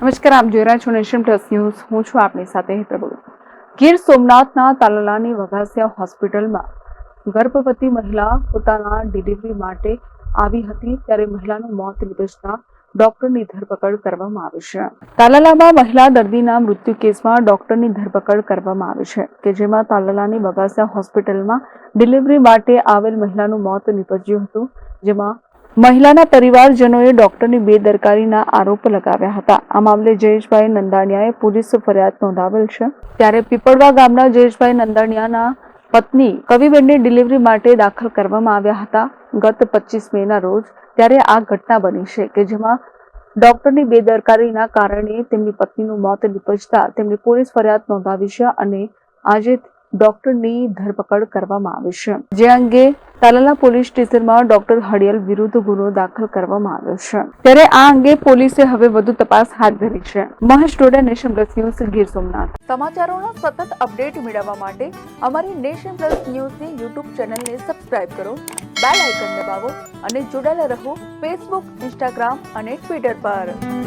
નમસ્કાર, આપ જોઈ રહ્યા છો નેશન પ્લસ ન્યૂઝ. હું છું આપની સાથે હેતર ગીર સોમનાથના તાલાલાની વઘાસિયા હોસ્પિટલમાં ગર્ભવતી મહિલા પોતાના ડિલિવરી માટે આવી હતી ત્યારે મહિલાનું મોત નિપજતા ડોક્ટરની ધરપકડ કરવામાં આવી છે. તાલાલામાં મહિલા દર્દીના મૃત્યુ કેસમાં ડોક્ટરની ધરપકડ કરવામાં આવી છે કે જેમાં તાલાલાની બગાસિયા હોસ્પિટલમાં ડિલિવરી માટે આવેલ મહિલાનું મોત નિપજ્યું હતું, જેમાં મહિલાના પરિવારજનોએ ડોક્ટરની બેદરકારીના આરોપ લગાવ્યા હતા. આ મામલે જયેશભાઈ નંદાણીયાએ પોલીસ ફરિયાદ નોંધાવેલ છે. ત્યારે પીપળવા ગામના જયેશભાઈ નંદાણીયાના પત્ની કવિબેનની ડિલિવરી માટે દાખલ કરવામાં આવ્યા હતા ગત પચીસ મેના રોજ. ત્યારે આ ઘટના બની છે કે જેમાં ડોક્ટરની બેદરકારીના કારણે તેમની પત્નીનું મોત નિપજતા તેમની પોલીસ ફરિયાદ નોંધાવી છે અને આજે ડોક્ટરની ધરપકડ કરવામાં આવી છે. જે અંગે તાલાલા પોલીસ સ્ટેશનમાં ડોક્ટર હડિયલ વિરુદ્ધ ગુનો દાખલ કરવામાં આવ્યો છે. ત્યારે આ અંગે પોલીસે હવે વધુ તપાસ હાથ ધરી છે. Mahesh Doda nation plus news, Gir Somnath. સમાચારોનો સતત અપડેટ મેળવવા માટે અમારી નેશન પ્લસ ન્યૂઝની યુટ્યુબ ચેનલને સબસ્ક્રાઇબ કરો, બેલ આઇકન દબાવો અને જોડાયેલા રહો ફેસબુક, ઇન્સ્ટાગ્રામ અને ટ્વિટર પર.